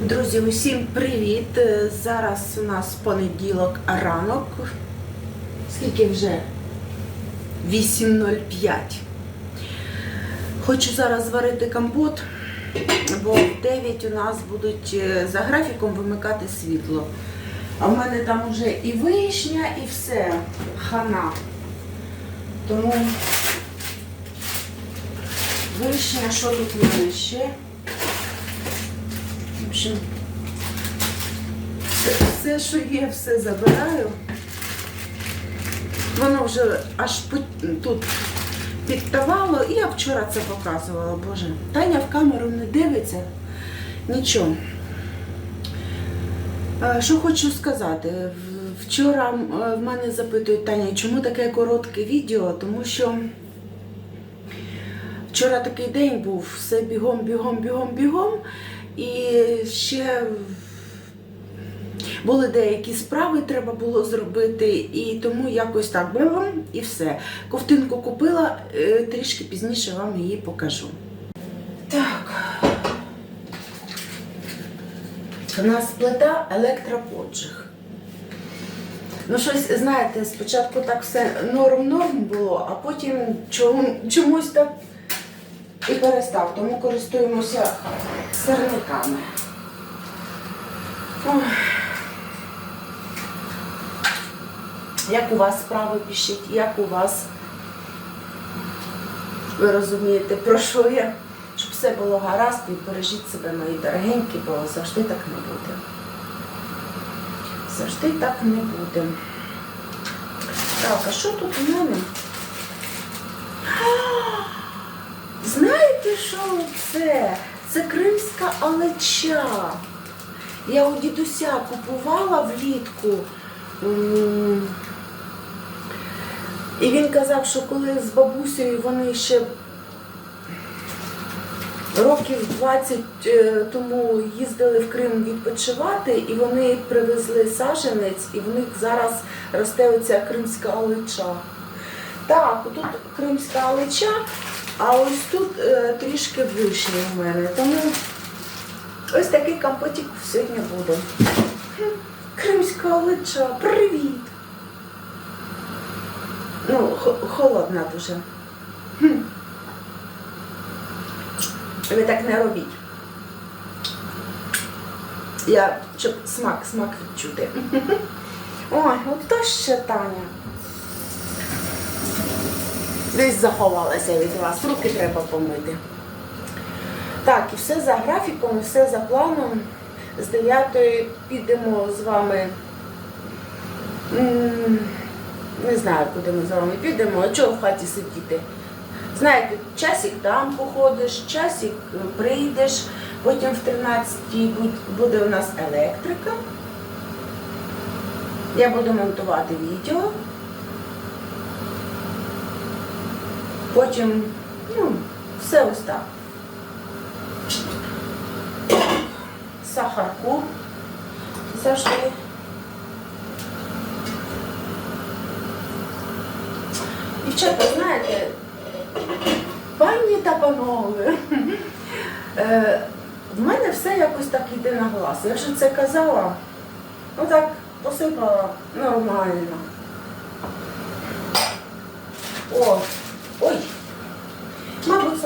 Друзі, усім привіт! Е, Зараз у нас понеділок ранок. Скільки вже? 8.05. Хочу зараз зварити компот, бо в 9 у нас будуть е, за графіком вимикати світло. А в мене там вже і вишня, і все. Хана. Тому вишня, що тут в мене ще? Общем, все, все, що є, все забираю. Воно вже аж тут підтавало, і я вчора це показувала, Боже. Таня в камеру не дивиться. Нічого. Е, Що хочу сказати. Вчора е, в мене запитують Таня, чому таке коротке відео, тому що Вчора такий день був, все бігом, бігом, бігом, бігом. І ще були деякі справи, треба було зробити, і тому якось так бігом і все. Ковтинку купила, е, трішки пізніше вам її покажу. Так. У нас плита електроподжиг. Ну, щось, знаєте, спочатку так все норм-норм було, а потім чому- чомусь так і перестав, тому користуємося сирниками. Як у вас справи пишіть, як у вас, ви розумієте, про що я, щоб все було гаразд і бережіть себе, мої дорогенькі, бо завжди так не буде. Завжди так не буде. Так, а що тут у мене? Що це? Це кримська алеча. Я у дідуся купувала влітку. І він казав, що коли з бабусею вони ще років 20 е, тому їздили в Крим відпочивати, і вони привезли саженець, і в них зараз росте оця кримська алеча. Так, тут кримська алеча, а ось тут е, трішки вишні у мене. Тому ось такий компотик сьогодні буде. Кримська алеча, привіт! Ну, холодна дуже. Ви так не робіть. Я щоб смак, смак відчути. Ой, от то ще Таня. Десь заховалася від вас, руки треба помити. Так, і все за графіком, і все за планом. З 9 підемо з вами. Не знаю, куди ми з вами підемо, а чого в хаті сидіти. Знаєте, часик там походиш, часик прийдеш, потім в 13-й буде у нас електрика. Я буду монтувати відео. Потім, ну, все ось так. Сахарку. Завжди. Дівчата, знаєте, пані та панове, е, в мене все якось так йде на глаз. Я вже це казала, ну так посипала нормально. О,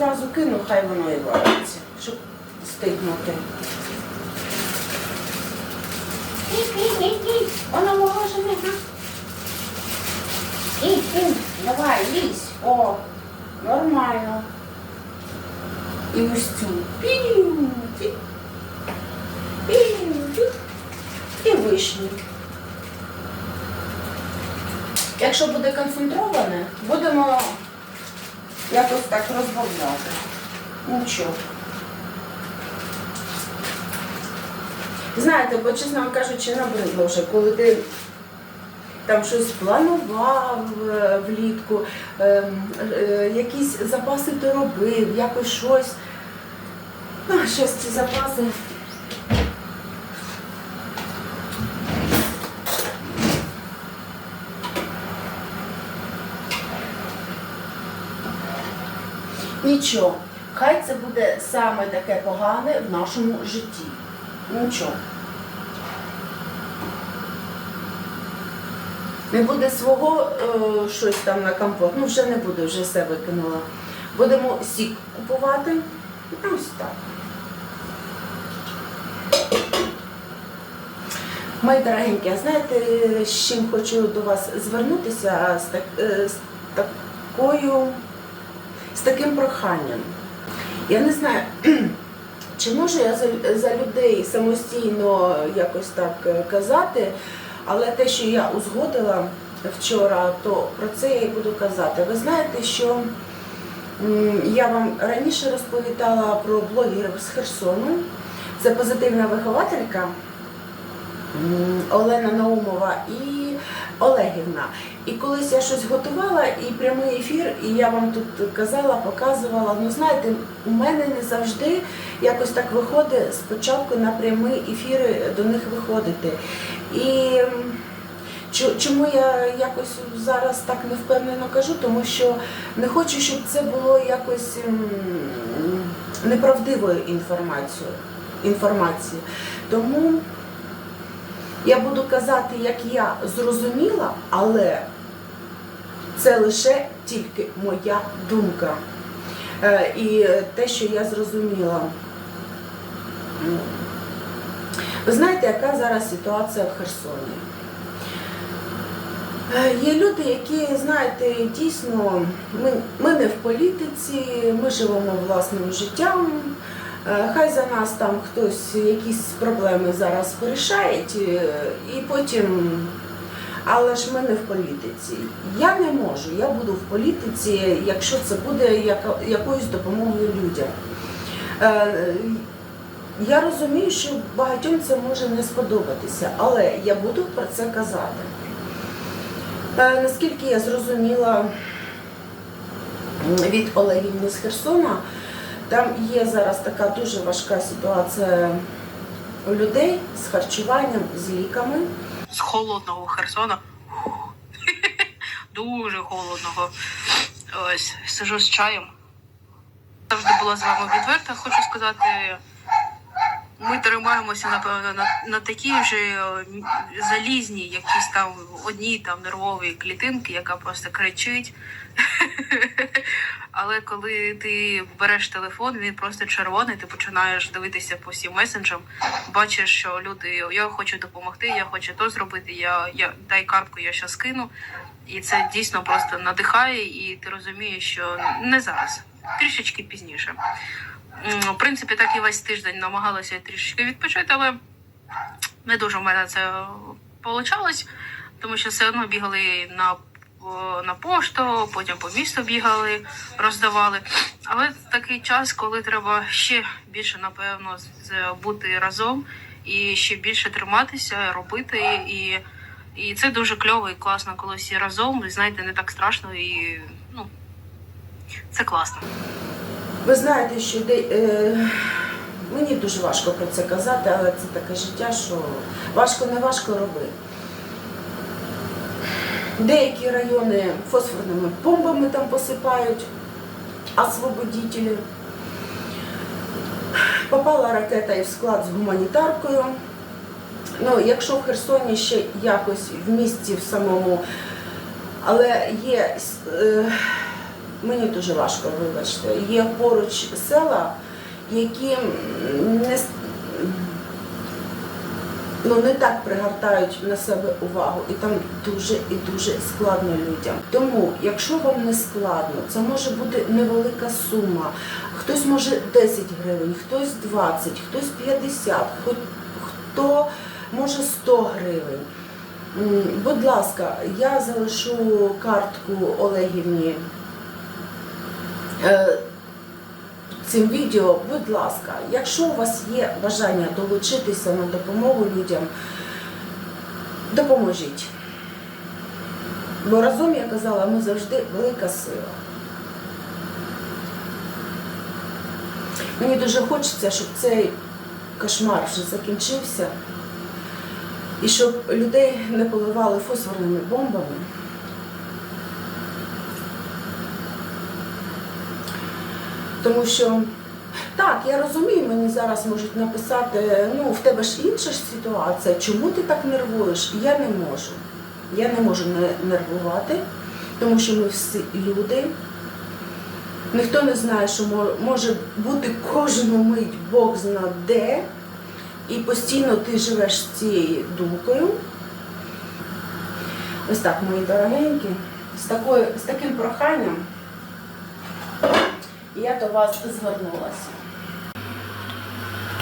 зразу кину, хай воно і вариться, щоб стигнути. Воно морожене, га? І, і, давай, лізь. О, нормально. І ось цю. Пів. І вишні. Якщо буде концентроване, будемо якось так розбавляти. Нічого. Знаєте, бо чесно кажучи, набридло вже, коли ти там щось планував е, влітку, е, е, якісь запаси ти робив, якось щось. А, щось ці запаси. Нічого, хай це буде саме таке погане в нашому житті. Нічого. Не буде свого е, щось там на компот. Ну вже не буде, вже все викинула. Будемо сік купувати. Ось так. Мої дорогенькі, а знаєте, з чим хочу до вас звернутися з, так, е, з такою, з таким проханням. Я не знаю, чи можу я за, за людей самостійно якось так е, казати, але те, що я узгодила вчора, то про це я і буду казати. Ви знаєте, що я вам раніше розповідала про блогерів з Херсону. Це позитивна вихователька Олена Наумова і Олегівна. І колись я щось готувала, і прямий ефір, і я вам тут казала, показувала. Ну знаєте, у мене не завжди якось так виходить спочатку на прямі ефіри до них виходити. І чому я якось зараз так не впевнено кажу, тому що не хочу, щоб це було якось неправдивою інформацією. інформацією. Тому я буду казати, як я зрозуміла, але це лише тільки моя думка. Е, І те, що я зрозуміла. Ви знаєте, яка зараз ситуація в Херсоні? Е, Є люди, які, знаєте, дійсно, ми, ми не в політиці, ми живемо власним життям. Е, Хай за нас там хтось якісь проблеми зараз порішає, е, і потім. Але ж ми не в політиці. Я не можу, я буду в політиці, якщо це буде якоюсь допомогою людям. Е, Я розумію, що багатьом це може не сподобатися, але я буду про це казати. Наскільки я зрозуміла від Олегівни з Херсона, там є зараз така дуже важка ситуація у людей з харчуванням, з ліками. з холодного Херсона. Дуже холодного. Ось сижу з чаєм. Завжди була з вами відверта. Хочу сказати, ми тримаємося, напевно, на, на такій вже е, залізній, якісь там одній там нервовій клітинки, яка просто кричить. Але коли ти береш телефон, він просто червоний, ти починаєш дивитися по всім месенджам, бачиш, що люди я хочу допомогти, я хочу то зробити, я, я дай картку, я щас кину. І це дійсно просто надихає, і ти розумієш, що не зараз, трішечки пізніше. В принципі, так і весь тиждень намагалася трішечки відпочити, але не дуже в мене це вийшло, тому що все одно бігали на, на пошту, потім по місту бігали, роздавали. Але такий час, коли треба ще більше, напевно, бути разом і ще більше триматися, робити. І, і це дуже кльово і класно, коли всі разом, і знаєте, не так страшно і ну, це класно. Ви знаєте, що де, е, мені дуже важко про це казати, але це таке життя, що важко не важко робити. Деякі райони фосфорними бомбами там посипають, освободителі. Попала ракета і в склад з гуманітаркою. Ну, якщо в Херсоні ще якось в місті в самому, але є е, мені дуже важко, вибачте. Є поруч села, які не, ну, не так пригортають на себе увагу, і там дуже і дуже складно людям. Тому, якщо вам не складно, це може бути невелика сума. Хтось може 10 гривень, хтось 20, хтось 50, хто, може 100 гривень. Будь ласка, я залишу картку Олегівні цим відео, будь ласка, якщо у вас є бажання долучитися на допомогу людям, допоможіть. Бо разом, я казала, ми завжди велика сила. Мені дуже хочеться, щоб цей кошмар вже закінчився і щоб людей не поливали фосфорними бомбами. Тому що Так, я розумію, мені зараз можуть написати, ну в тебе ж інша ж ситуація, чому ти так нервуєш? Я не можу. Я не можу не нервувати, тому що ми всі люди. Ніхто не знає, що може бути кожну мить Бог зна де, і постійно ти живеш цією думкою. Ось так, мої дорогенькі, з, такою, з таким проханням я до вас звернулася.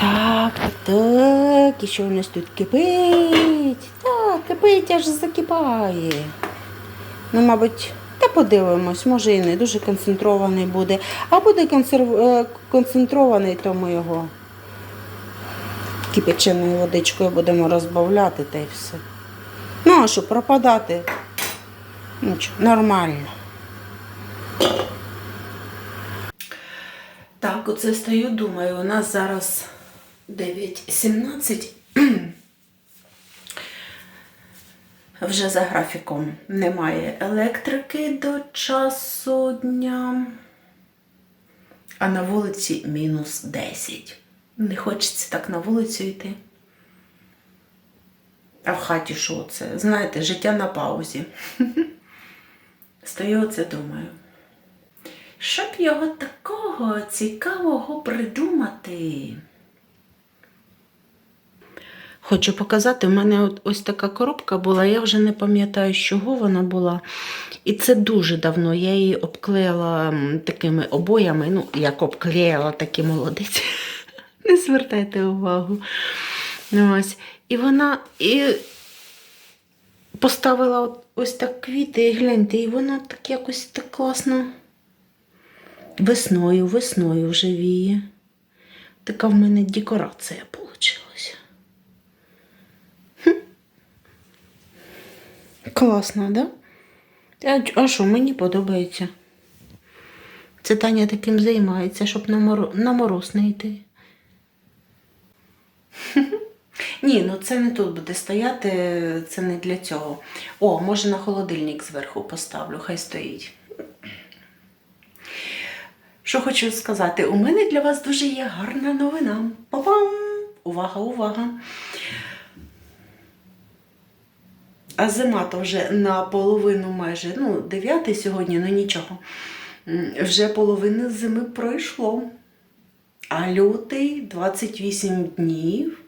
Так, так, і що у нас тут кипить? Так, кипить аж закипає. Ну, мабуть, та подивимось, може і не дуже концентрований буде. А буде консерв... е, концентрований, то ми його кипяченою водичкою будемо розбавляти та й все. Ну, а що, пропадати? Нічого, нормально. Так, оце стою, думаю, у нас зараз 9.17. Вже за графіком немає електрики до часу дня. А на вулиці мінус 10. Не хочеться так на вулицю йти. А в хаті що це? Знаєте, життя на паузі. Стою оце думаю. Що б його такого цікавого придумати? Хочу показати, в мене ось така коробка була, я вже не пам'ятаю, з чого вона була. І це дуже давно. Я її обклеїла такими обоями, ну, як обклеїла, такий молодець. Не звертайте увагу. Ось. І вона і поставила ось так квіти, і гляньте, і вона так якось так класно. Весною, весною вже віє. Така в мене декорація вийшла. Класно, да? А, що, мені подобається. Це Таня таким займається, щоб на, моро... на мороз не йти. Ні, ну це не тут буде стояти, це не для цього. О, може на холодильник зверху поставлю, хай стоїть. Що хочу сказати, у мене для вас дуже є гарна новина. Па-пам! Увага, увага! А зима то вже наполовину майже, ну, 9 сьогодні, ну нічого. Вже половина зими пройшло. А лютий 28 днів.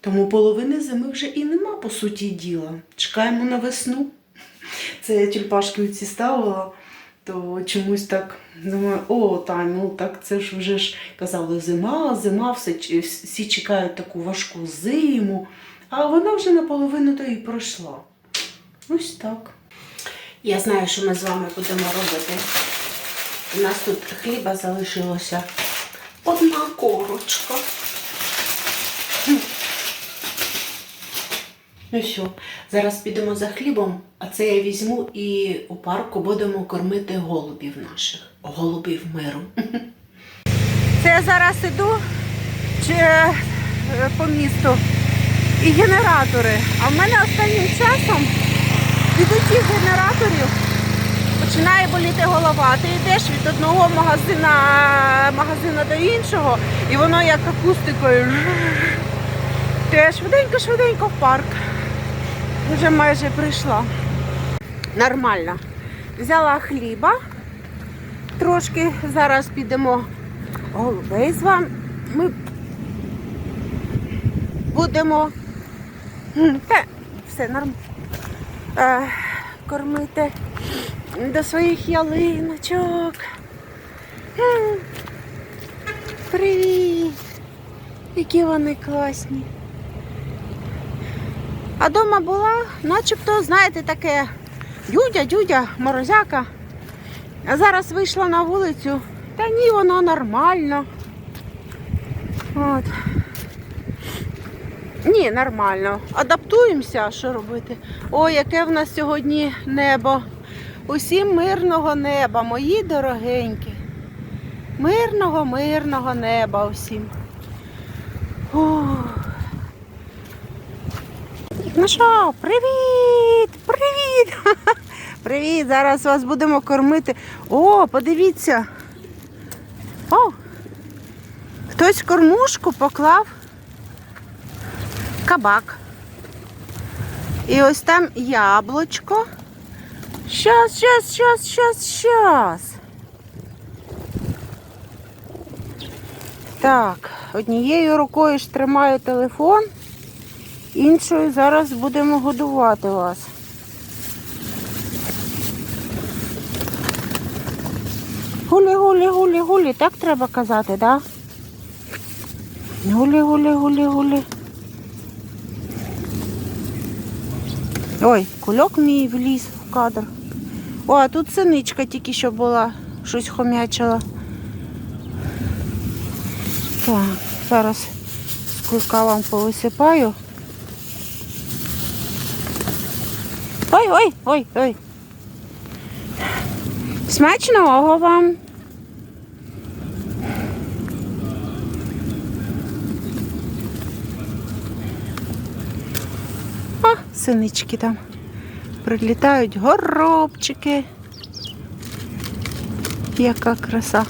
Тому половини зими вже і нема, по суті діла. Чекаємо на весну. Це я тюльпашки ці ставила, то чомусь так думаю, о, Тань, ну так це ж вже ж казали зима, зима, все, всі чекають таку важку зиму, а вона вже наполовину то і пройшла. Ось так. Я знаю, що ми з вами будемо робити. У нас тут хліба залишилося одна корочка. Ну що, зараз підемо за хлібом, а це я візьму і у парку будемо кормити голубів наших. Голубів миру. Це я зараз іду е, по місту і генератори. А в мене останнім часом від цих генераторів починає боліти голова. Ти йдеш від одного магазина, магазина до іншого, і воно як акустикою. Ти швиденько-швиденько в парк. Вже майже прийшла. Нормально. Взяла хліба. Трошки зараз підемо голубей з вами. Ми будемо та, все нормально. Е, кормити до своїх ялиночок. Привіт! Які вони класні. А дома була, начебто, знаєте, таке дюдя, дюдя, морозяка. А зараз вийшла на вулицю. Та ні, воно нормально. От. Ні, нормально. Адаптуємося, що робити? Ой, яке в нас сьогодні небо. Усім мирного неба, мої дорогенькі. Мирного, мирного неба усім. Ну що, привіт! Привіт! Привіт! Зараз вас будемо кормити. О, подивіться. О! Хтось кормушку поклав кабак. І ось там яблучко. Щас, щас, щас, щас, щас. Так, однією рукою ж тримаю телефон, іншою зараз будемо годувати вас. Гулі, гулі, гулі, гулі, так треба казати, так? Да? Гулі, гулі, гулі, гулі. Ой, кульок мій вліз в кадр. О, а тут синичка тільки що була, щось хомячила. Так, зараз з кулька вам повисипаю. Ой, ой, ой, ой. Смачного вам. О, синички там прилітають горобчики. Яка краса.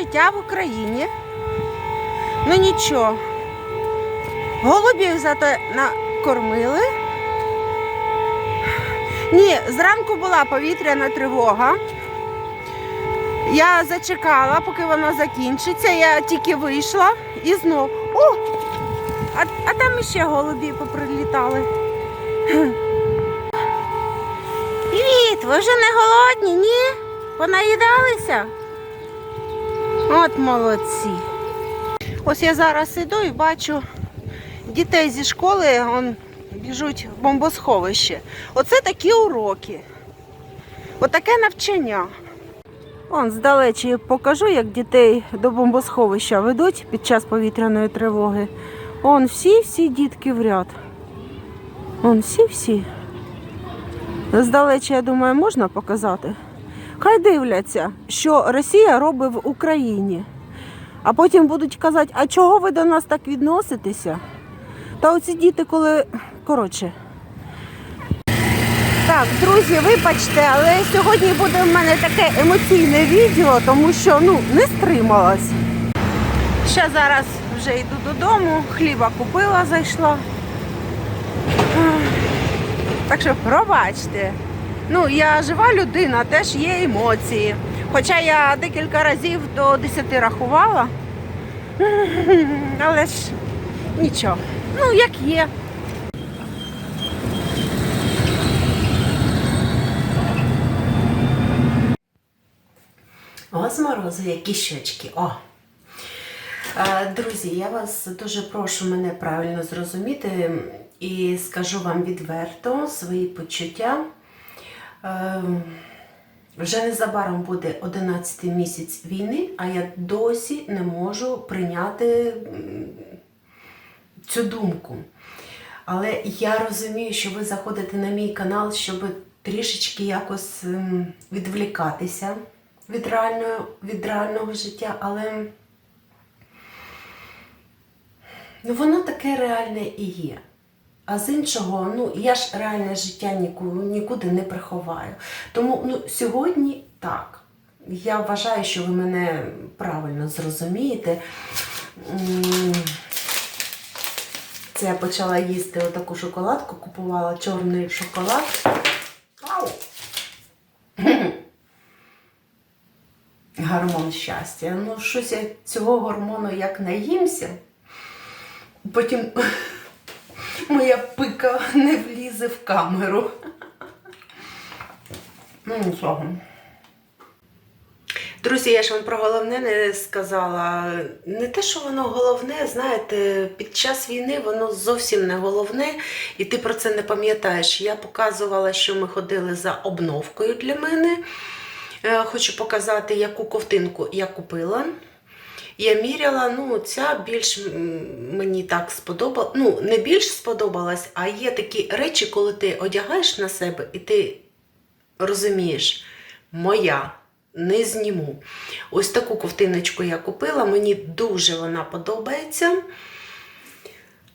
Життя в Україні. Ну нічого. Голубів зато накормили. Ні, зранку була повітряна тривога. Я зачекала, поки вона закінчиться. Я тільки вийшла і знов. О! А, а там іще голубі поприлітали. Привіт, ви вже не голодні, ні? Понаїдалися? От молодці. Ось я зараз іду і бачу дітей зі школи, он, біжуть в бомбосховище. Оце такі уроки. Отаке навчання. Он здалечі покажу, як дітей до бомбосховища ведуть під час повітряної тривоги. Он всі-всі дітки в ряд. Он всі-всі. Здалечі, я думаю, можна показати. Хай дивляться, що Росія робить в Україні. А потім будуть казати, а чого ви до нас так відноситеся? Та оці діти, коли. Коротше. Так, друзі, вибачте, але сьогодні буде в мене таке емоційне відео, тому що ну, не стрималась. Ще зараз вже йду додому, хліба купила, зайшла. Так що пробачте. Ну, я жива людина, теж є емоції. Хоча я декілька разів до 10 рахувала. Але ж нічого. Ну, як є. О, з морозу, які щочки. О! Е, Друзі, я вас дуже прошу мене правильно зрозуміти і скажу вам відверто свої почуття. Е, Вже незабаром буде 11 місяць війни, а я досі не можу прийняти цю думку. Але я розумію, що ви заходите на мій канал, щоб трішечки якось ем, відвлікатися від реального, від реального життя, але ну, воно таке реальне і є. А з іншого, ну я ж реальне життя нікуди, нікуди не приховаю. Тому ну, сьогодні так. Я вважаю, що ви мене правильно зрозумієте. Це я почала їсти отаку шоколадку, купувала чорний шоколад. Ау! Гормон щастя. Ну, щось я цього гормону як наїмся, потім моя пика не влізе в камеру. Ну, нічого. Друзі, я ж вам про головне не сказала. Не те, що воно головне, знаєте, під час війни воно зовсім не головне, і ти про це не пам'ятаєш. Я показувала, що ми ходили за обновкою для мене. Е, Хочу показати, яку ковтинку я купила. Я міряла, ну, ця більш мені так сподобалась. Ну, не більш сподобалась, а є такі речі, коли ти одягаєш на себе і ти розумієш, моя. не зніму. Ось таку ковтиночку я купила, мені дуже вона подобається.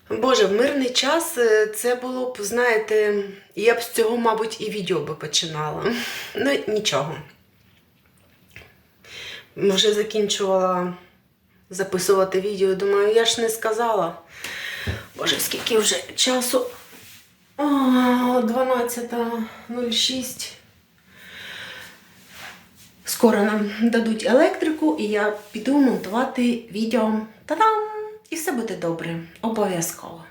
Боже, в мирний час е, це було б, знаєте, я б з цього, мабуть, і відео би починала. Ну, нічого. Вже закінчувала записувати відео. Думаю, я ж не сказала. Боже, скільки вже часу. 12.06. Скоро нам дадуть електрику, і я піду монтувати відео. Та-дам! І все буде добре. Обов'язково.